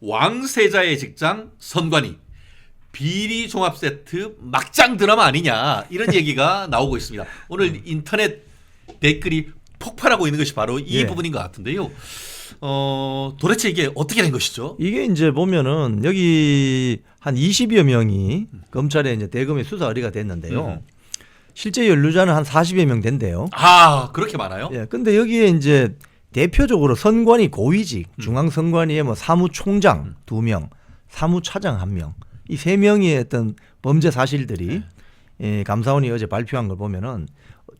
왕세자의 직장 선관위 비리 종합 세트 막장 드라마 아니냐 이런 얘기가 나오고 있습니다. 오늘 인터넷 댓글이 폭발하고 있는 것이 바로 이 예. 부분인 것 같은데요. 어 도대체 이게 어떻게 된 것이죠? 이게 이제 보면은 여기 한 20여 명이 검찰에 이제 대검에 수사 의뢰가 됐는데요. 음. 실제 연루자는 한 40여 명 된대요. 아 그렇게 많아요? 예. 근데 여기에 이제 대표적으로 선관위 고위직, 음. 중앙선관위의 뭐 사무총장 두 명, 사무차장 한 명, 이 세 명의 어떤 범죄 사실들이 네. 예, 감사원이 어제 발표한 걸 보면은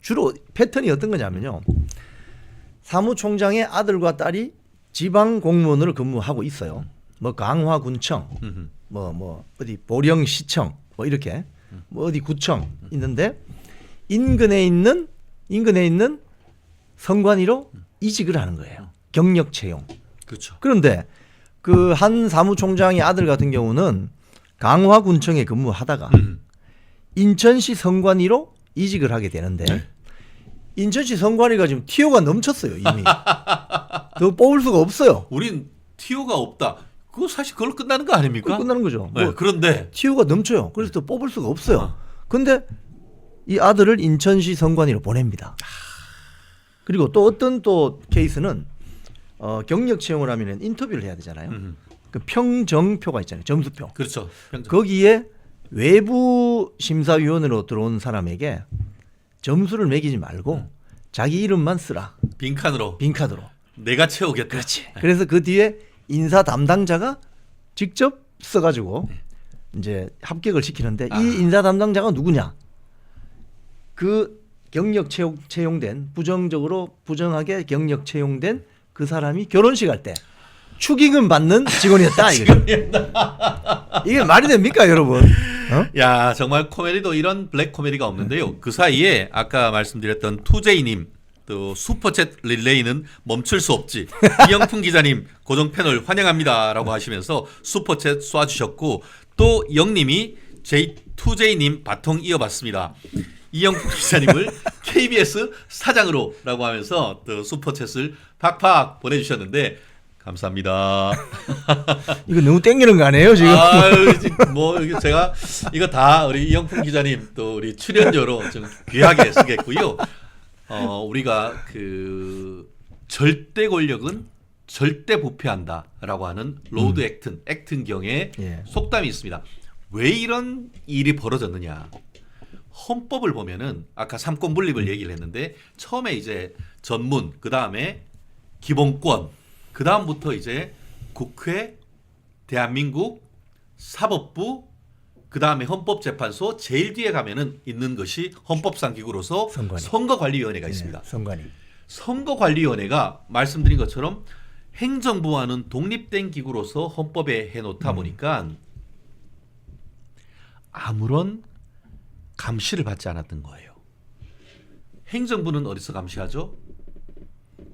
주로 패턴이 어떤 거냐면요. 사무총장의 아들과 딸이 지방 공무원으로 근무하고 있어요. 뭐 강화군청, 음흠. 뭐뭐 어디 보령시청 뭐 이렇게 뭐 어디 구청 있는데 인근에 있는 인근에 있는 선관위로 이직을 하는 거예요. 경력 채용. 그렇죠. 그런데 그 한 사무총장의 아들 같은 경우는 강화군청에 근무하다가 음. 인천시 선관위로 이직을 하게 되는데 네. 인천시 선관위가 지금 티오가 넘쳤어요 이미 더 뽑을 수가 없어요. 우린 티오가 없다. 그거 사실 그걸로 끝나는 거 아닙니까? 끝나는 거죠. 네, 뭐 그런데 티오가 넘쳐요. 그래서 더 뽑을 수가 없어요. 어. 근데 이 아들을 인천시 선관위로 보냅니다. 그리고 또 어떤 또 케이스는 어, 경력 채용을 하면 인터뷰를 해야 되잖아요. 음, 그 평정표가 있잖아요. 점수표. 그렇죠. 평점. 거기에 외부 심사위원으로 들어온 사람에게 점수를 매기지 말고 음. 자기 이름만 쓰라. 빈칸으로 빈카드로. 내가 채우겠다. 그렇지. 그래서 그 뒤에 인사 담당자가 직접 써가지고 이제 합격을 시키는데 아. 이 인사 담당자가 누구냐? 그 경력 채용, 채용된 부정적으로 부정하게 경력 채용된 그 사람이 결혼식 할 때 축의금 받는 직원이었다. 이거. 이게 말이 됩니까, 여러분? 어? 야 정말 코미디도 이런 블랙 코미디가 없는데요. 그 사이에 아까 말씀드렸던 투제이님 또 슈퍼챗 릴레이는 멈출 수 없지. 이영풍 기자님 고정 패널 환영합니다라고 하시면서 슈퍼챗 쏴주셨고 또 영님이 J 투제이님 바통 이어봤습니다. 이영풍 기자님을 KBS 사장으로라고 하면서 또 슈퍼챗을 팍팍 보내주셨는데 감사합니다. 이거 너무 땡기는 거 아니에요, 지금? 아유, 뭐 이게 제가 이거 다 우리 이영풍 기자님 또 우리 출연료로 좀 귀하게 쓰겠고요. 어 우리가 그 절대 권력은 절대 부패한다라고 하는 로드 액튼 액튼 경의 예. 속담이 있습니다. 왜 이런 일이 벌어졌느냐? 헌법을 보면은 아까 삼권 분립을 얘기를 했는데 처음에 이제 전문 그 다음에 기본권 그 다음부터 이제 국회 대한민국 사법부 그 다음에 헌법재판소 제일 뒤에 가면은 있는 것이 헌법상 기구로서 선관위. 선거관리위원회가 있습니다. 예, 선관위. 선거관리위원회가 말씀드린 것처럼 행정부와는 독립된 기구로서 헌법에 해놓다 보니까 아무런 감시를 받지 않았던 거예요. 행정부는 어디서 감시하죠?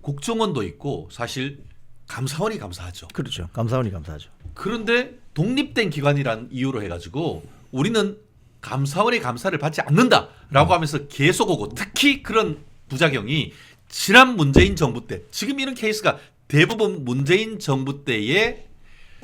국정원도 있고 사실 감사원이 감사하죠. 그렇죠. 감사원이 감사하죠. 그런데 독립된 기관이란 이유로 해가지고 우리는 감사원의 감사를 받지 않는다라고 하면서 계속 오고 특히 그런 부작용이 지난 문재인 정부 때 지금 이런 케이스가 대부분 문재인 정부 때의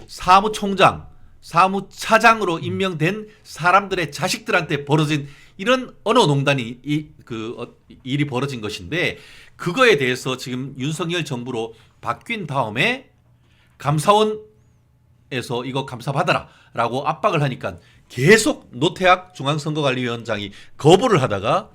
사무총장, 사무차장으로 임명된 사람들의 자식들한테 벌어진 이런 언어 농단이 이, 그 어, 일이 벌어진 것인데 그거에 대해서 지금 윤석열 정부로 바뀐 다음에 감사원 에서 이거 감사 받아라라고 압박을 하니까 계속 노태학 중앙선거관리위원장이 거부를 하다가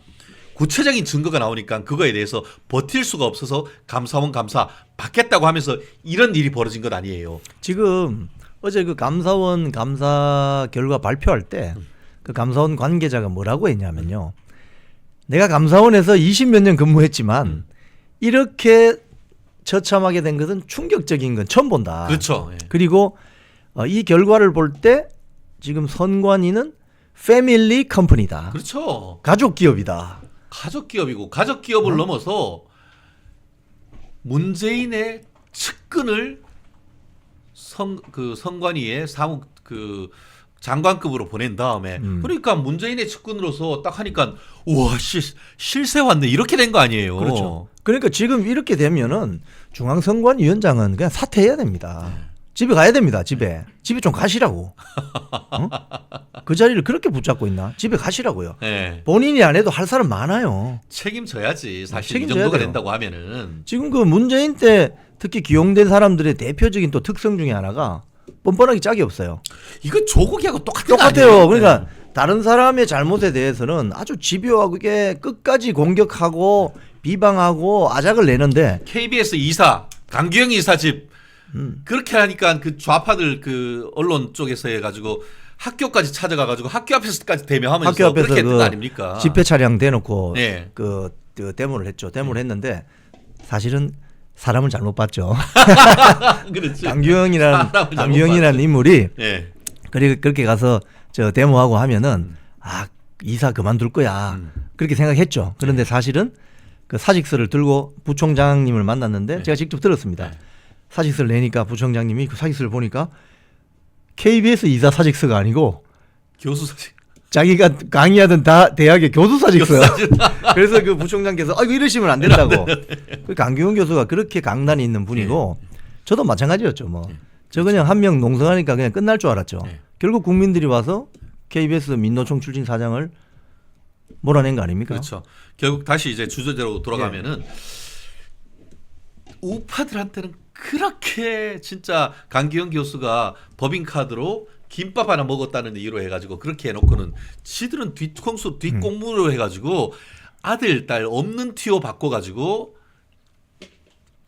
구체적인 증거가 나오니까 그거에 대해서 버틸 수가 없어서 감사원 감사 받겠다고 하면서 이런 일이 벌어진 것 아니에요. 지금 어제 그 감사원 감사 결과 발표할 때 그 감사원 관계자가 뭐라고 했냐면요. 내가 감사원에서 20몇 년 근무했지만 이렇게 처참하게 된 것은 충격적인 건 처음 본다. 그렇죠. 예. 그리고 어, 이 결과를 볼 때 지금 선관위는 패밀리 컴퍼니다. 그렇죠. 가족 기업이다. 가족 기업이고 가족 기업을 넘어서 문재인의 측근을 선그 선관위에 사무 그 장관급으로 보낸 다음에 음. 그러니까 문재인의 측근으로서 딱 하니까 우와 씨 실세 왔네 이렇게 된 거 아니에요. 그렇죠. 그러니까 지금 이렇게 되면은 중앙선관위원장은 그냥 사퇴해야 됩니다. 집에 가야 됩니다. 집에 집에 좀 가시라고. 어? 그 자리를 그렇게 붙잡고 있나? 집에 가시라고요. 예. 본인이 안 해도 할 사람 많아요. 책임져야지. 사실 이 책임져야 정도가 돼요. 된다고 하면은 지금 그 문재인 때 특히 기용된 사람들의 대표적인 또 특성 중에 하나가 뻔뻔하기 짝이 없어요. 이거 조국이하고 똑같은 거 똑같아요. 아니에요? 그러니까 네. 다른 사람의 잘못에 대해서는 아주 집요하게 끝까지 공격하고 비방하고 아작을 내는데 KBS 이사 강규영 이사 집 음. 그렇게 하니까 그 좌파들 그 언론 쪽에서 해가지고 학교까지 찾아가가지고 학교 앞에서까지 대면하면서 학교 앞에서 그렇게 했던 그 거 아닙니까? 집회 차량 대놓고 네. 그, 그 데모를 했죠. 데모를 했는데 사실은 사람을 잘못 봤죠. 그렇지. 강규영이라는 사람을 잘못 강규영이라는 인물이 예. 그리고 그렇게 가서 저 데모하고 하면은 아 이사 그만둘 거야 음. 그렇게 생각했죠. 그런데 사실은 그 사직서를 들고 부총장님을 만났는데 제가 직접 들었습니다. 네. 사직서를 내니까 부총장님이 그 사직서를 보니까 KBS 이사 사직서가 아니고 교수 사실 자기가 강의하던 다 대학의 교수 사직서요. 그래서 그 부총장께서 아 이거 이러시면 안 된다고. 그 강규훈 교수가 그렇게 강단이 있는 분이고 저도 마찬가지였죠. 뭐 저 그냥 한 명 농성하니까 그냥 끝날 줄 알았죠. 네. 결국 국민들이 와서 KBS 민노총 출신 사장을 몰아낸 거 아닙니까? 그렇죠. 결국 다시 이제 주제대로 돌아가면은 예. 우파들한테는 그렇게 진짜 강기영 교수가 법인카드로 김밥 하나 먹었다는 이유로 해가지고 그렇게 해놓고는 지들은 뒤통수 뒷공무로 해가지고 아들 딸 없는 티오 바꿔가지고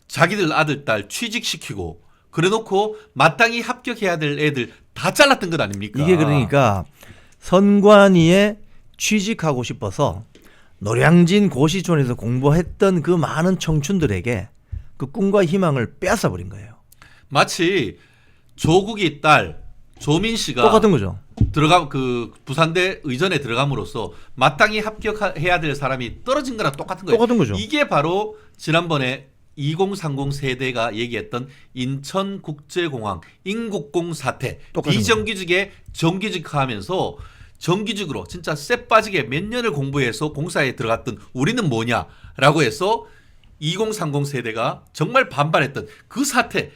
자기들 아들 딸 취직시키고 그래놓고 마땅히 합격해야 될 애들 다 잘랐던 것 아닙니까? 이게 그러니까 선관위에 취직하고 싶어서 노량진 고시촌에서 공부했던 그 많은 청춘들에게 그 꿈과 희망을 빼앗아 버린 거예요. 마치 조국이 딸 조민 씨가 똑같은 거죠. 들어가 그 부산대 의전에 들어감으로써 마땅히 합격해야 될 사람이 떨어진 거랑 똑같은 거예요. 똑같은 거죠. 이게 바로 지난번에 2030 세대가 얘기했던 인천국제공항 인국공 사태 비정규직에 정규직화하면서 정규직으로 진짜 쎄 빠지게 몇 년을 공부해서 공사에 들어갔던 우리는 뭐냐라고 해서 2030 세대가 정말 반발했던 그 사태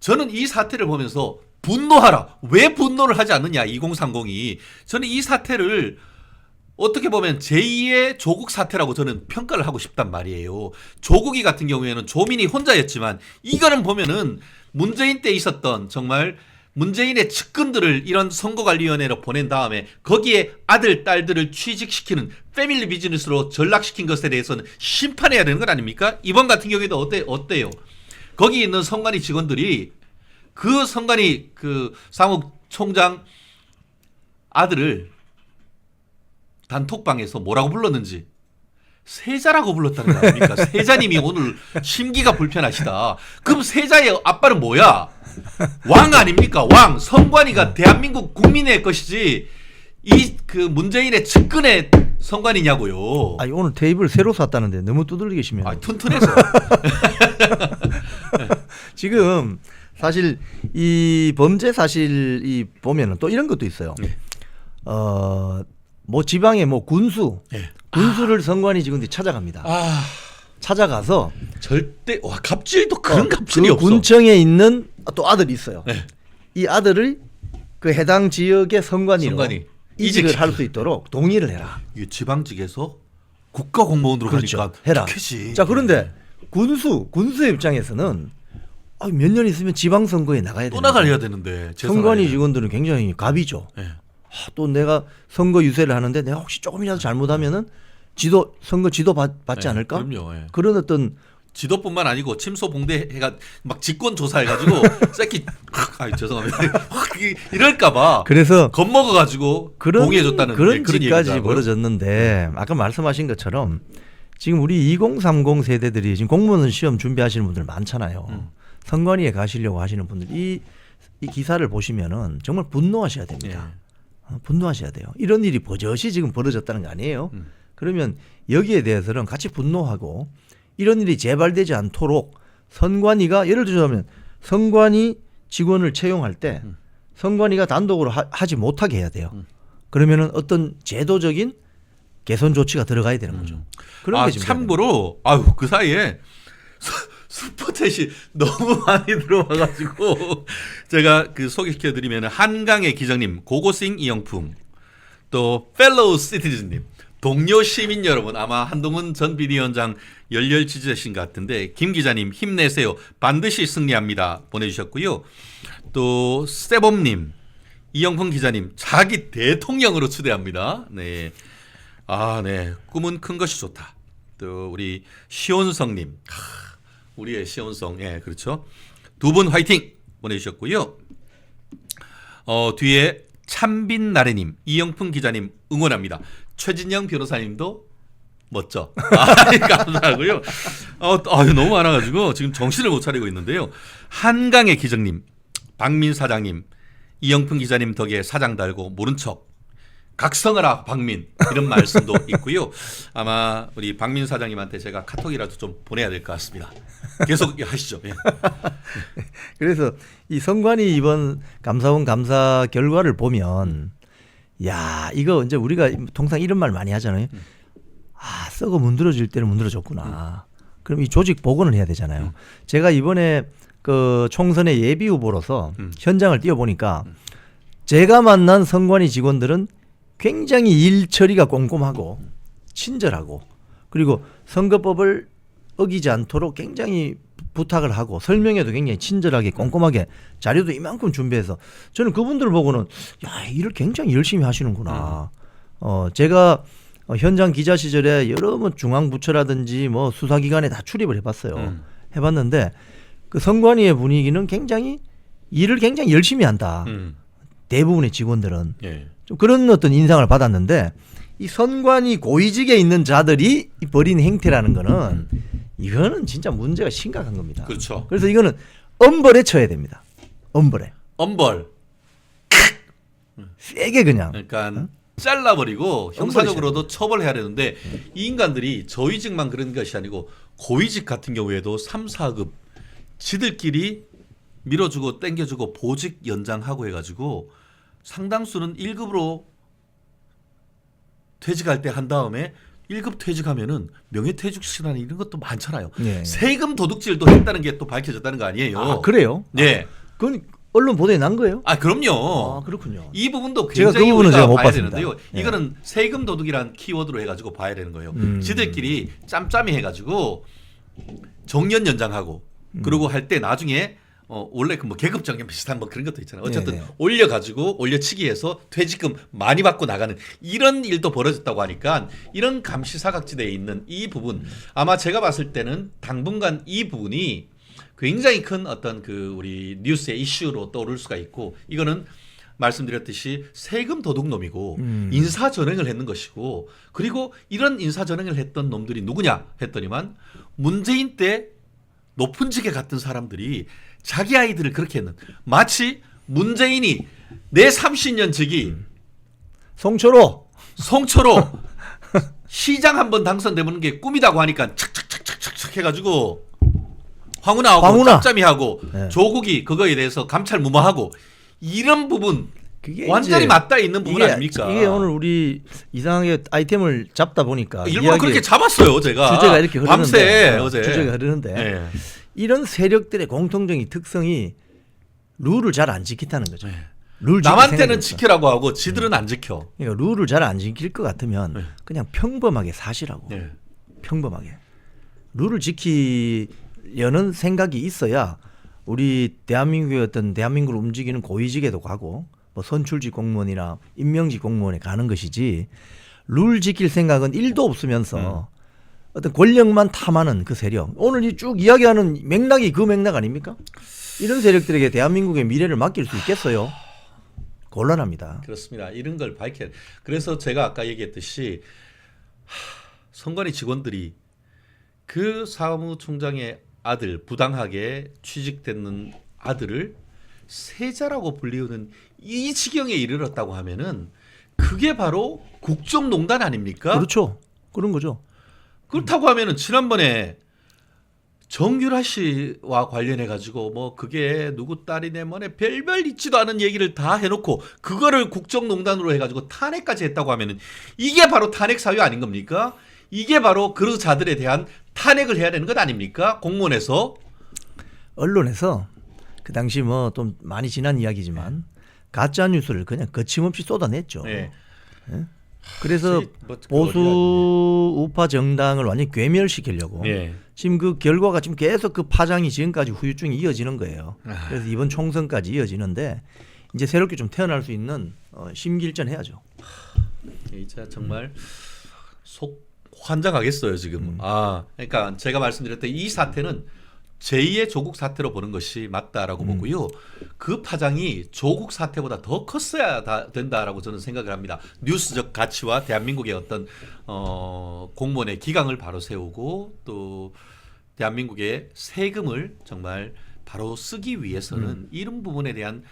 저는 이 사태를 보면서 분노하라. 왜 분노를 하지 않느냐, 2030이. 저는 이 사태를 어떻게 보면 제2의 조국 사태라고 저는 평가를 하고 싶단 말이에요. 조국이 같은 경우에는 조민이 혼자였지만 이거는 보면은 문재인 때 있었던 정말 문재인의 측근들을 이런 선거관리위원회로 보낸 다음에 거기에 아들, 딸들을 취직시키는 패밀리 비즈니스로 전락시킨 것에 대해서는 심판해야 되는 것 아닙니까? 이번 같은 경우에도 어때, 어때요? 거기 있는 선관위 직원들이 그 선관위 그 사무총장 아들을 단톡방에서 뭐라고 불렀는지 세자라고 불렀다는 거 아닙니까? 세자님이 오늘 심기가 불편하시다. 그럼 세자의 아빠는 뭐야? 왕 아닙니까? 왕. 선관위가 대한민국 국민의 것이지 이 그 문재인의 측근의 선관이냐고요. 아니 오늘 테이블 새로 샀다는데 너무 두들기시면 아, 튼튼해서. 지금 사실 이 범죄 사실 이 보면은 또 이런 것도 있어요. 네. 어뭐 지방의 뭐 군수 네. 군수를 선관위 직원들이 찾아갑니다. 아, 찾아가서 절대 와 갑질도 그런 어, 갑질이 그 없어. 군청에 있는 또 아들이 있어요. 네. 이 아들을 그 해당 지역의 선관위로 선관위. 이직을 이직시키고. 할수 있도록 동의를 해라. 이게 지방직에서 국가 공무원으로 그렇죠. 가니까 해라. 좋겠지. 자 그런데 군수 군수의 입장에서는 아, 몇 년 있으면 지방선거에 나가야 또 되는데 나가야 되는데 선관위. 직원들은 굉장히 갑이죠. 예. 아, 또 내가 선거 유세를 하는데 내가 혹시 조금이라도 잘못하면은 지도 선거 지도 받, 받지 예, 않을까? 그럼요. 예. 그런 어떤 지도뿐만 아니고 침소 봉대 해가 막 직권 조사해가지고 새끼 아 죄송합니다 이- 이럴까봐 그래서 겁먹어가지고 그런 동의해줬다는 그런 짓까지. 벌어졌는데 아까 말씀하신 것처럼 지금 우리 2030 세대들이 지금 공무원 시험 준비하시는 분들 많잖아요. 음. 선관위에 가시려고 하시는 분들 이, 이 기사를 보시면은 정말 분노하셔야 됩니다. 예. 어, 분노하셔야 돼요. 이런 일이 버젓이 지금 벌어졌다는 거 아니에요? 음. 그러면 여기에 대해서는 같이 분노하고 이런 일이 재발되지 않도록 선관위가 예를 들자면 선관위 직원을 채용할 때 음. 선관위가 단독으로 하, 지 못하게 해야 돼요. 음. 그러면은 어떤 제도적인 개선 조치가 들어가야 되는 거죠. 그런 아 게 지금 참고로 아유 그 사이에 서- 슈퍼챗이 너무 많이 들어와가지고 제가 그 소개시켜드리면 한강의 기장님, 고고싱 이영품, 또 펠로우 시티즌님, 동료 시민 여러분 아마 한동훈 전 비대위원장 열렬 지지자신 것 같은데 김 기자님 힘내세요 반드시 승리합니다 보내주셨고요 또 세범님 이영풍 기자님 자기 대통령으로 추대합니다 네. 아, 네. 꿈은 큰 것이 좋다. 또 우리 시온성님, 하, 우리의 시온성, 예, 그렇죠. 두 분 화이팅 보내주셨고요. 어 뒤에 참빈 나래님, 이영풍 기자님 응원합니다. 최진영 변호사님도 멋져. 아, 감사하고요. 어, 아유, 너무 많아가지고 지금 정신을 못 차리고 있는데요. 한강의 기정님, 박민 사장님, 이영풍 기자님 덕에 사장 달고 모른 척. 각성하라 박민 이런 말씀도 있고요. 아마 우리 박민 사장님한테 제가 카톡이라도 좀 보내야 될 것 같습니다. 계속 하시죠. 예. 그래서 이 선관위 이번 감사원 감사 결과를 보면 야 이거 이제 우리가 통상 이런 말 많이 하잖아요. 아 썩어 문드러질 때는 문드러졌구나. 그럼 이 조직 복원을 해야 되잖아요. 제가 이번에 그 총선의 예비 후보로서 음. 현장을 뛰어보니까 제가 만난 선관위 직원들은 굉장히 일 처리가 꼼꼼하고 친절하고 그리고 선거법을 어기지 않도록 굉장히 부탁을 하고 설명에도 굉장히 친절하게 꼼꼼하게 자료도 이만큼 준비해서 저는 그분들 보고는 야 일을 굉장히 열심히 하시는구나. 어 제가 어, 현장 기자 시절에 여러 번 중앙부처라든지 뭐 수사기관에 다 출입을 해봤어요. 음. 해봤는데 그 선관위의 분위기는 굉장히 일을 굉장히 열심히 한다. 음. 대부분의 직원들은 예. 좀 그런 어떤 인상을 받았는데 이 선관위 고위직에 있는 자들이 이 벌인 행태라는 거는 이거는 진짜 문제가 심각한 겁니다. 그렇죠. 그래서 이거는 엄벌에 쳐야 됩니다. 엄벌에 엄벌. 세게 그냥 그러니까 잘라버리고 형사적으로도 처벌해야 되는데 이 인간들이 저위직만 그런 것이 아니고 고위직 같은 경우에도 3, 4급 지들끼리 밀어주고 땡겨주고 보직 연장하고 해가지고 상당수는 1급으로 퇴직할 때 한 다음에 1급 퇴직하면은 명예퇴직 시간이 이런 것도 많잖아요. 네. 세금 도둑질도 했다는 게 또 밝혀졌다는 거 아니에요. 아 그래요? 네. 그건 언론 보도에 난 거예요? 아 그럼요. 아 그렇군요. 이 부분도 제가 굉장히 그 부분은 우리가 제가 못 봐야 봤습니다. 되는데요. 예. 이거는 세금 도둑이란 키워드로 해가지고 봐야 되는 거예요. 음. 지들끼리 짬짬이 해가지고 정년 연장하고 음. 그러고 할 때 나중에 어 원래 그 뭐 계급 정년 비슷한 뭐 그런 것도 있잖아요. 어쨌든 네네. 올려가지고 올려치기해서 퇴직금 많이 받고 나가는 이런 일도 벌어졌다고 하니까 이런 감시사각지대에 있는 이 부분 아마 제가 봤을 때는 당분간 이 부분이 굉장히 큰 어떤 그 우리 뉴스의 이슈로 떠오를 수가 있고 이거는 말씀드렸듯이 세금 도둑놈이고 음. 인사 전횡을 했는 것이고 그리고 이런 인사 전횡을 했던 놈들이 누구냐 했더니만 문재인 때 높은 직에 갔던 사람들이 자기 아이들을 그렇게 했는 마치 문재인이 내 30년 직이 송초로 송초로 시장 한번 당선되는 게 꿈이라고 하니까 착착착착착 해가지고 황운하하고 황운하. 짬짬이 하고 네. 조국이 그거에 대해서 감찰 무마하고 이런 부분 그게 완전히 맞닿아 있는 부분 이게, 아닙니까? 이게 오늘 우리 이상하게 아이템을 잡다 보니까 일부러 그렇게 잡았어요 제가 주제가 이렇게 흐르는데 밤새 어, 어제 주제가 흐르는데 예. 이런 세력들의 공통적인 특성이 룰을 잘 안 지킨다는 거죠. 네. 룰 남한테는. 지키라고 하고 지들은 안 지켜. 그러니까 룰을 잘 안 지킬 것 같으면 네. 그냥 평범하게 사시라고. 예. 평범하게. 룰을 지키려는 생각이 있어야 우리 대한민국의 어떤 대한민국을 움직이는 고위직에도 가고 뭐 선출직 공무원이나 임명직 공무원에 가는 것이지 룰 지킬 생각은 일도 없으면서 어떤 권력만 탐하는 그 세력 오늘 이 쭉 이야기하는 맥락이 그 맥락 아닙니까? 이런 세력들에게 대한민국의 미래를 맡길 수 있겠어요? 곤란합니다. 그렇습니다. 이런 걸 밝혀. 그래서 제가 아까 얘기했듯이 하, 선관위 직원들이 그 사무총장의 아들 부당하게 취직됐는 아들을 세자라고 불리우는 이 지경에 이르렀다고 하면은 그게 바로 국정농단 아닙니까? 그렇죠. 그런 거죠. 그렇다고 하면은 지난번에 정유라 씨와 관련해 가지고 뭐 그게 누구 딸이네 뭐네 별별 있지도 않은 얘기를 다 해놓고 그거를 국정농단으로 해가지고 탄핵까지 했다고 하면은 이게 바로 탄핵 사유 아닌 겁니까? 이게 바로 그 자들에 대한 탄핵을 해야 되는 것 아닙니까? 공무원에서 언론에서 그 당시 뭐 좀 많이 지난 이야기지만 가짜 뉴스를 그냥 거침없이 쏟아냈죠. 네. 그래서 뭐 그거 보수 우파 정당을 완전히 괴멸시키려고 예. 지금 그 결과가 지금 계속 그 파장이 지금까지 후유증이 이어지는 거예요. 아. 그래서 이번 총선까지 이어지는데 이제 새롭게 좀 태어날 수 있는 어, 심기일전 해야죠. 진짜 정말 속 환장하겠어요 지금. 음. 아, 그러니까 제가 말씀드렸던 이 사태는 제2의 조국 사태로 보는 것이 맞다라고 음. 보고요. 그 파장이 조국 사태보다 더 컸어야 다 된다라고 저는 생각을 합니다. 뉴스적 가치와 대한민국의 어떤 어, 공무원의 기강을 바로 세우고 또 대한민국의 세금을 정말 바로 쓰기 위해서는 음. 이런 부분에 대한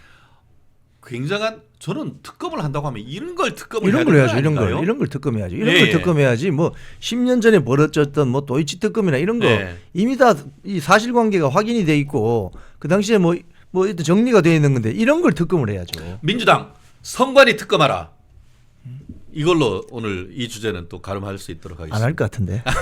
굉장한 저는 특검을 한다고 하면 이런 걸 특검을 이런 해야 걸 해야죠. 거 이런 걸 아닌가요? 이런 걸 특검해야죠. 이런 예, 걸 예. 특검해야지. 뭐 10년 전에 벌어졌던 뭐 도이치 특검이나 이런 거 네. 이미 다 이 사실관계가 확인이 돼 있고 그 당시에 뭐뭐 정리가 되어 있는 건데 이런 걸 특검을 해야죠. 민주당 선관위 특검하라. 이걸로 오늘 이 주제는 또 가름할 수 있도록 안 하겠습니다. 할 것 같은데.